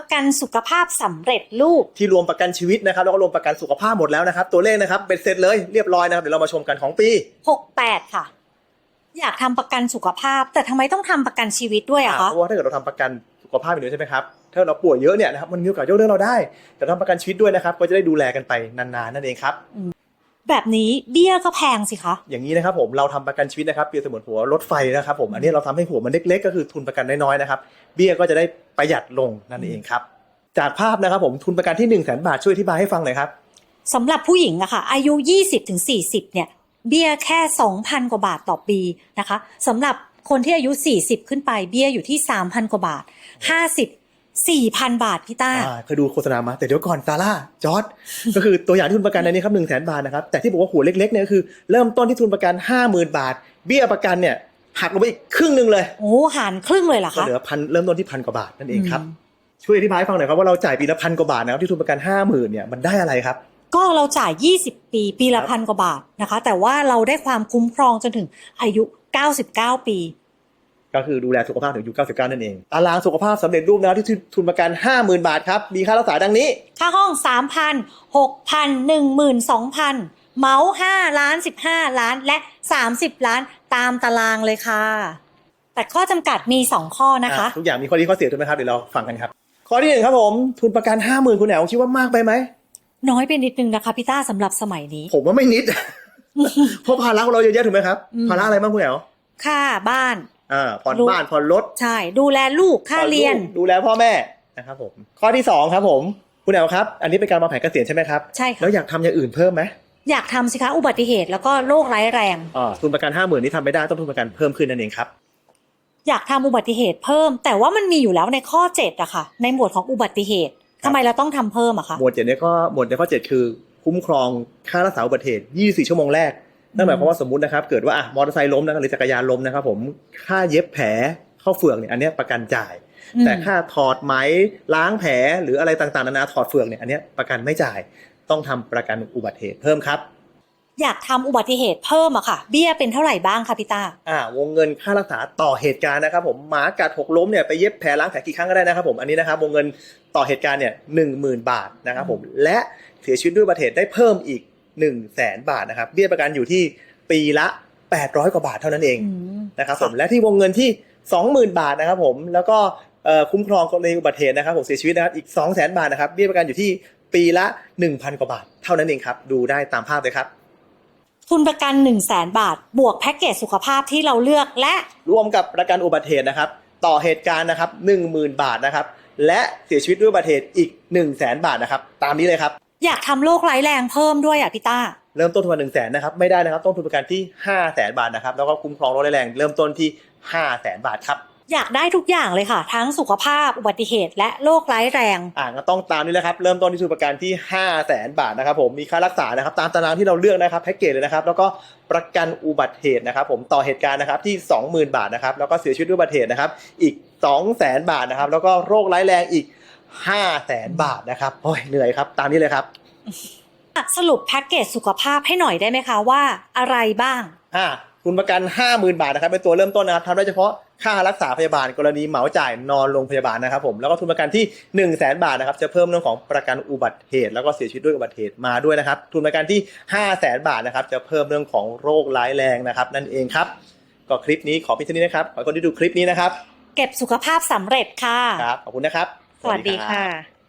ประกันสุขภาพสำเร็จรูป ที่รวมประกันชีวิตนะครับแล้วก็รวมประกันสุขภาพหมดแล้วนะครับ ตัวเลขนะครับเป็นเสร็จเลยเรียบร้อยนะครับเดี๋ยวเรามาชมกันของปี 68 ค่ะ อยากทำประกันสุขภาพ แต่ทำไมต้องทำประกันชีวิตด้วยอะอ่าคะเพราะว่าถ้าเกิดเราทำประกันสุขภาพอยู่ด้วยใช่ไหมครับถ้าเราป่วยเยอะเนี่ยนะครับมันมีโอกาสยกเลิกเราได้ แต่ทำประกันชีวิตด้วยนะครับ ก็จะได้ดูแลกันไปนานๆนั่นเองครับ แบบนี้เบี้ยก็แพงสิคะ อย่างนี้นะครับผมเราทำประกันชีวิตนะครับเปรียบเสมือนหัวรถไฟนะครับผมอันนี้เราทำให้หัวมันเล็กๆ ก็คือทุนประกันน้อยๆนะครับเบี้ยก็จะได้ประหยัดลงนั่นเองครับ จากภาพนะครับผมทุนประกันที่1นึ่งแสนบาทช่วยอธิบายให้ฟังหน่อยครับสำหรับผู้หญิงอะค่ะอายุ 20ถึง40เนี่ยเบี้ยแค่ 2,000 กว่าบาทต่อปีนะคะสำหรับคนที่อายุ 40 ขึ้นไปเบี้ยอยู่ที่ 3,000 กว่าบาท 50 4,000 บาทพี่ต้าอ่าเคยดูโฆษณามาแต่เดี๋ยวก่อนซาร่าจอร์ดก็คือตัวอย่างที่ทุนประกันในนี้ครับหนึ่งแสนบาทนะครับแต่ที่บอกว่าหัวเล็กๆเนี่ยก็คือเริ่มต้นที่ทุนประกันห้าหมื่นบาท เบี้ยประกันเนี่ยหักลงไปอีกครึ่งหนึ่งเลยโอ้หารครึ่งเลยเหรอก็คะ เหลือพันเริ่มต้นที่พันกว่าบาทนั่นเองครับอืม ช่วยอธิบายให้ฟังหน่อยครับว่าเราจ่ายปีละพันกว่าบาทนะครับที่ทุนประกันห้าหมื่นเนี่ยมันได้อะไรครับ ก็เราจ่าย 20 ปี ปีละครับ พันกว่าบาทนะคะ แต่ว่าเราได้ความคุ้มครองจนถึงอายุ 99 ปี ก็คือดูแลสุขภาพถึงอายุ99 นั่นเองตารางสุขภาพสำเร็จรูปนะครับที่ทุนประกัน 50,000 บาทครับ มีค่ารักษาดังนี้ ค่าห้อง 3,000 6,000 12,000 เมาส์5ล้าน 15 ล้านและ 30 ล้านตามตารางเลยค่ะ แต่ข้อจำกัดมี 2 ข้อนะคะอ่ทุกอย่างมีข้อดีข้อเสียถูกไหมครับ เดี๋ยวเราฟังกันครับ ข้อที่หนึ่งครับผม ทุนประกัน 50,000 คุณแหนวคิดว่ามากไปไหม น้อยไปนิดนึงนะคะพี่ต้าสำหรับสมัยนี้ ผมว่าไม่นิด เพราะภาระของเราเยอะแยะถูกไหมครับอืมภาระอะไรบ้างคุณแหนวค่าบ้าน อ่าผ่อนลูกบ้านผ่อนรถใช่ ดูแลลูกค่าผ่อเรียน ลูกดูแลพ่อแม่นะครับผม ข้อที่สองครับผม คุณแหนวครับ อันนี้เป็นการวางแผนเกษียณใช่ไหมครับ ใช่ค่ะแล้วอยากทำอย่างอื่นเพิ่มไหมอยากทำสิคะอุบัติเหตุแล้วก็โรคร้ายแรง อ่าทุนประกัน50,000นี่ทำไม่ได้ต้องทุนประกันเพิ่มขึ้นนั่นเองครับ อยากทำอุบัติเหตุเพิ่ม แต่ว่ามันมีอยู่แล้วในข้อ7อะค่ะ ในหมวดของอุบัติเหตุครับทำไมเราต้องทำเพิ่มอะคะหมวดเจ็ดเนี่ยก็หมวดในข้อเจ็ดคือ คุ้มครองค่ารักษาอุบัติเหตุ24 ชั่วโมงแรก นั่นหมายความว่าสมมตินะครับ เกิดว่าอะมอเตอร์ไซค์ล้มนะครับหรือจักรยานล้มนะครับ ผมค่าเย็บแผลเข้าเฟือกเนี่ยอันเนี้ยประกันจ่ายอืมแต่ค่าถอดไหมล้างแผลหรืออะไรต่างๆนานาถอดเฟือกเนี่ยอันเนี้ยประกันไม่จ่ายต้องทำประกันอุบัติเหตุเพิ่มครับ อยากทำอุบัติเหตุเพิ่มอะค่ะ เบี้ยเป็นเท่าไหร่บ้างคะพี่ต้าอ่าวงเงินค่ารักษาต่อเหตุการณ์นะครับ ผมหมากัดหกล้มเนี่ยไปเย็บแผลล้างแผลกี่ครั้งก็ได้นะครับ ผมอันนี้นะครับวงเงินต่อเหตุการณ์เนี่ยหนึ่งหมื่นบาทนะครับผมและเสียชีวิตด้วยอุบัติเหตุได้เพิ่มอีก 1นึ่งแสนบาทนะครับ เบี้ยประกันอยู่ที่ปีละ 800 กว่าบาทเท่านั้นเองอืมนะครับผมและที่วงเงินที่ 20,000 บาทนะครับผมแล้วก็เอ่อคุ้มครองกรณีอุบัติเหตุนะครับผมเสียชีวิตนะครับอีก 2 0 0 0 0 0 บาทนะครับเบี้ยประกันอยู่ที่ปีละ 1,000 กว่าบาท เท่านั้นเองครับ ดูได้ตามภาพเลยครับ ทุนประกัน 1 0 0 0 0แสนบาท บวกแพ็กเกจสุขภาพที่เราเลือกและรวมกับประกันอุบัติเหตุนะครับ ต่อเหตุการณ์นะครับ 10,000 บาทนะครับ และเสียชีวิตด้วยอุบัติเหตุอีก 1 0 0 0 0แสนบาทนะครับ ตามนี้เลยครับ อยากทำโรคร้ายแรงเพิ่มด้วยอะพี่ต้า เริ่มต้นทุนมา1 0 0 0 0แสนนะครับไม่ได้นะครับต้องทุนประกันที่5 0 0แสนบาทนะครับแล้วก็คุ้มครองรถแรงเริ่มต้นที่5 0 0แสนบาทครับอยากได้ทุกอย่างเลยค่ะ ทั้งสุขภาพอุบัติเหตุ และโรคร้ายแรง อ่าก็ต้องตามนี้แหละครับเริ่มต้นที่ทุนประกันที่5 0 0แสนบาทนะครับผมมีค่ารักษานะครับตามตารางที่เราเลือกนะครับแพ็กเกจเลยนะครับแล้วก็ประกันอุบัติเหตุนะครับผมต่อเหตุการณ์นะครับที่ 20,000 บาทนะครับแล้วก็เสียชีวิตด้วยอุบัติเหตุนะครับอีก 2 0 0แสนบาทนะครับแล้วก็โรคร้ายแรงอีก 5 0 0แสนบาทนะครับโอ้ยเหนื่อยครับ ตามนี้เลยครับสรุปแพ็กเกจสุขภาพให้หน่อยได้ไหมคะว่าอะไรบ้าง อ่าคุณประกัน 50,000 บาทนะครับเป็นตัวเริ่มต้นนะครับทำได้เฉพาะค่ารักษาพยาบาลกรณีเหมาจ่ายนอนโรงพยาบาลนะครับผมแล้วก็ทุนประกันที่1 0 0 0 0แบาทนะครับจะเพิ่มเรื่องของประกันอุบัติเหตุแล้วก็เสียชีวิตด้วยอุบัติเหตุมาด้วยนะครับทุนประกันที่ 5 0 0 0 0 0บาทนะครับจะเพิ่มเรื่องของโรคร้ายแรงนะครับนั่นเองครับก็คลิปนี้ขอพิจารณานะครับขอให้คนที่ดูคลิปนี้นะครับเก็บสุขภาพสำเร็จค่ะครับขอบคุณนะครับ สวัสดีค่ะ